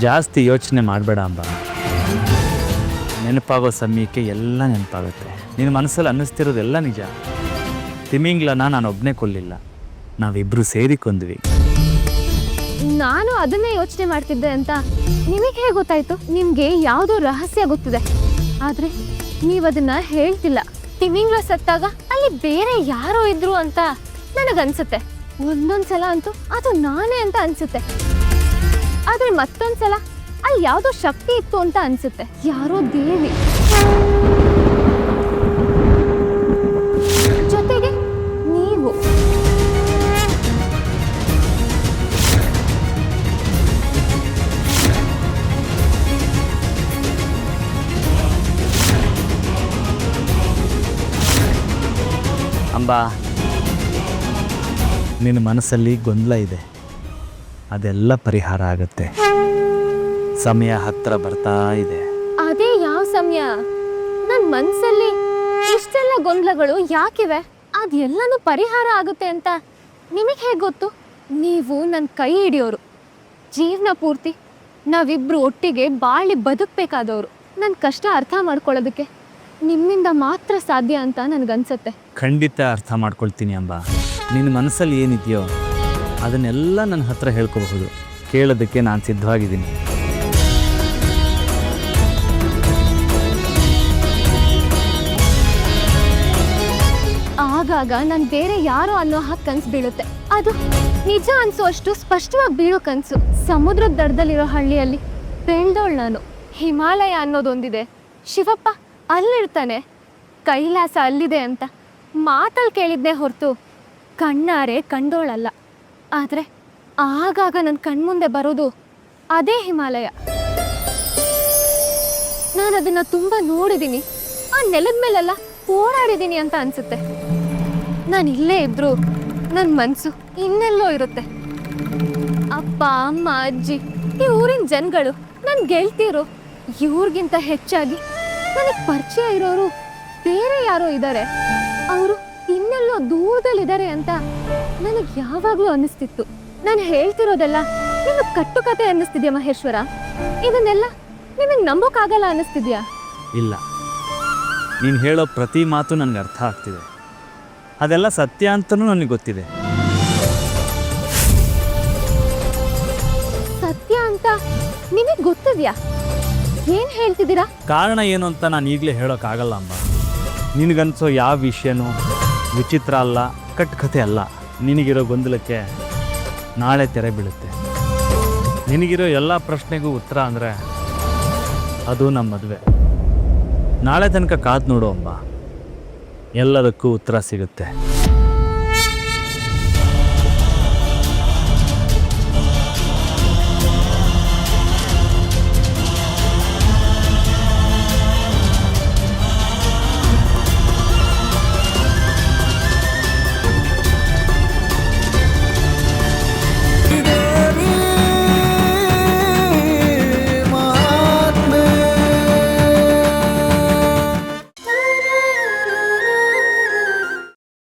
ಜಾಸ್ತಿ ಯೋಚನೆ ಮಾಡಬೇಡ ಅಂಬ. ನೆನಪಾಗೋ ಸಮಯಕ್ಕೆ ಎಲ್ಲ ನೆನಪಾಗುತ್ತೆ. ನಿನ್ನ ಮನಸ್ಸಲ್ಲಿ ಅನ್ನಿಸ್ತಿರೋದೆಲ್ಲ ನಿಜ. ತಿಮಿಂಗ್ಲನ ನಾನು ಒಬ್ಬನೇ ಕೊಲ್ಲಿಲ್ಲ. ನಾವಿಬ್ರು ಸೇರಿ ಕೊಂದ್ವಿ. ನಾನು ಅದನ್ನೇ ಯೋಚನೆ ಮಾಡ್ತಿದ್ದೆ ಅಂತ ನಿಮಗೆ ಹೇಗೆ ಗೊತ್ತಾಯ್ತು? ನಿಮಗೆ ಯಾವುದೋ ರಹಸ್ಯ ಗೊತ್ತಿದೆ. ಆದ್ರೆ ನೀವು ಅದನ್ನ ಹೇಳ್ತಿಲ್ಲ. ತಿಮಿಂಗ್ಲ ಸತ್ತಾಗ ಅಲ್ಲಿ ಬೇರೆ ಯಾರೋ ಇದ್ರು ಅಂತ ನನಗನ್ಸುತ್ತೆ. ಒಂದೊಂದ್ಸಲ ಅಂತೂ ಅದು ನಾನೇ ಅಂತ ಅನ್ಸುತ್ತೆ. ಆದ್ರೆ ಮತ್ತೊಂದ್ಸಲ ಅಲ್ಲಿ ಯಾವುದೋ ಶಕ್ತಿ ಇತ್ತು ಅಂತ ಅನ್ಸುತ್ತೆ. ಯಾರೋ ದೇವಿ. ಜೊತೆಗೆ ನೀವು. ಅಂಬಾ, ನಿನ್ನ ಮನಸ್ಸಲ್ಲಿ ಗೊಂದಲ ಇದೆ. ಅದೆಲ್ಲ ಪರಿಹಾರ ಆಗುತ್ತೆ. ಸಮಯ ಹತ್ರ ಬರ್ತಾ ಇದೆ. ಅದೇ ಯಾವ ಸಮಯ? ನನ್ನ ಮನಸ್ಸಲ್ಲಿ ಇಷ್ಟೆಲ್ಲ ಗೊಂದಲಗಳು ಯಾಕಿವೆ? ಅದೆಲ್ಲನೂ ಪರಿಹಾರ ಆಗುತ್ತೆ ಅಂತ ನಿಮಗೆ ಹೇಗೆ ಗೊತ್ತು? ನೀವು ನನ್ನ ಕೈ ಹಿಡಿಯೋರು. ಜೀವನ ಪೂರ್ತಿ ನಾವಿಬ್ರು ಒಟ್ಟಿಗೆ ಬಾಳಿ ಬದುಕಬೇಕಾದವರು. ನನ್ನ ಕಷ್ಟ ಅರ್ಥ ಮಾಡ್ಕೊಳ್ಳೋದಕ್ಕೆ ನಿಮ್ಮಿಂದ ಮಾತ್ರ ಸಾಧ್ಯ ಅಂತ ನನಗನ್ಸುತ್ತೆ. ಖಂಡಿತ ಅರ್ಥ ಮಾಡ್ಕೊಳ್ತೀನಿ ಅಂಬ. ನಿನ್ನ ಮನಸ್ಸಲ್ಲಿ ಏನಿದೆಯೋ ಅದನ್ನೆಲ್ಲ ನನ್ನ ಹತ್ರ ಹೇಳ್ಕೋಬಹುದು. ಕೇಳೋದಕ್ಕೆ ನಾನು ಸಿದ್ಧವಾಗಿದ್ದೀನಿ. ಆಗಾಗ ನಾನು ಬೇರೆ ಯಾರು ಅನ್ನೋ ಹಾಗೆ ಕನ್ಸು ಬೀಳುತ್ತೆ. ಅದು ನಿಜ ಅನ್ಸುವಷ್ಟು ಸ್ಪಷ್ಟವಾಗಿ ಬೀಳೋ ಕನ್ಸು. ಸಮುದ್ರದ ದಡದಲ್ಲಿರೋ ಹಳ್ಳಿಯಲ್ಲಿ ಬೆಳ್ದೋಳ್ ನಾನು. ಹಿಮಾಲಯ ಅನ್ನೋದೊಂದಿದೆ. ಶಿವಪ್ಪ ಅಲ್ಲಿರ್ತಾನೆ. ಕೈಲಾಸ ಅಲ್ಲಿದೆ ಅಂತ ಮಾತಲ್ಲಿ ಕೇಳಿದ್ದೆ ಹೊರತು ಕಣ್ಣಾರೆ ಕಂಡೋಳಲ್ಲ ಆದರೆ ಆಗಾಗ ನನ್ನ ಕಣ್ಮುಂದೆ ಬರೋದು ಅದೇ ಹಿಮಾಲಯ. ನಾನು ಅದನ್ನ ತುಂಬಾ ನೋಡಿದ್ದೀನಿ ಆ ನೆಲದ ಮೇಲೆಲ್ಲ ಓಡಾಡಿದ್ದೀನಿ ಅಂತ ಅನ್ಸುತ್ತೆ. ನಾನು ಇಲ್ಲೇ ಇದ್ರು ನನ್ನ ಮನಸ್ಸು ಇನ್ನೆಲ್ಲೋ ಇರುತ್ತೆ. ಅಪ್ಪ, ಅಮ್ಮ, ಅಜ್ಜಿ, ಈ ಊರಿನ ಜನಗಳು ನನ್ನ ಗೆಳ್ತಿರು ಇವ್ರಿಗಿಂತ ಹೆಚ್ಚಾಗಿ ನನಗೆ ಪರಿಚಯ ಇರೋರು ಬೇರೆ ಯಾರೋ ಇದ್ದಾರೆ ಇನ್ನೆಲ್ಲೋ ದೂರದಲ್ಲಿದ್ದಾರೆ ಅಂತ ನನಗೆ ಯಾವಾಗಲೂ ಅನ್ನಿಸ್ತಿತ್ತು. ನಾನು ಹೇಳ್ತಿರೋದೆಲ್ಲ ನಿಮಗೆ ಕಟ್ಟುಕತೆ ಅನ್ನಿಸ್ತಿದ್ಯಾ ಮಹೇಶ್ವರ? ಇದನ್ನೆಲ್ಲ ನಿಮಗೆ ನಂಬೋಕ್ಕಾಗಲ್ಲ ಅನ್ನಿಸ್ತಿದ್ಯಾ? ಇಲ್ಲ. ನೀನು ಹೇಳೋ ಪ್ರತಿ ಮಾತು ನನಗೆ ಅರ್ಥ ಆಗ್ತಿದೆ. ಅದೆಲ್ಲ ಸತ್ಯ ಅಂತಲೂ ನನಗೆ ಗೊತ್ತಿದೆ. ಸತ್ಯ ಅಂತ ನಿಮಗೆ ಗೊತ್ತಿದ್ಯಾ? ಏನ್ ಹೇಳ್ತಿದ್ದೀರಾ? ಕಾರಣ ಏನು ಅಂತ ನಾನು ಈಗಲೇ ಹೇಳೋಕ್ಕಾಗಲ್ಲ ಅಮ್ಮ ನಿನಗನ್ಸೋ ಯಾವ ವಿಷಯನೂ ವಿಚಿತ್ರ ಅಲ್ಲ ಕಟ್ಕತೆ ಅಲ್ಲ. ನಿನಗಿರೋ ಗೊಂದಲಕ್ಕೆ ನಾಳೆ ತೆರೆ ಬೀಳುತ್ತೆ. ನಿನಗಿರೋ ಎಲ್ಲ ಪ್ರಶ್ನೆಗೂ ಉತ್ತರ ಅಂದರೆ ಅದು ನಮ್ಮ ಮದುವೆ. ನಾಳೆ ತನಕ ಕಾದು ನೋಡು ಅಂಬ. ಎಲ್ಲದಕ್ಕೂ ಉತ್ತರ ಸಿಗುತ್ತೆ.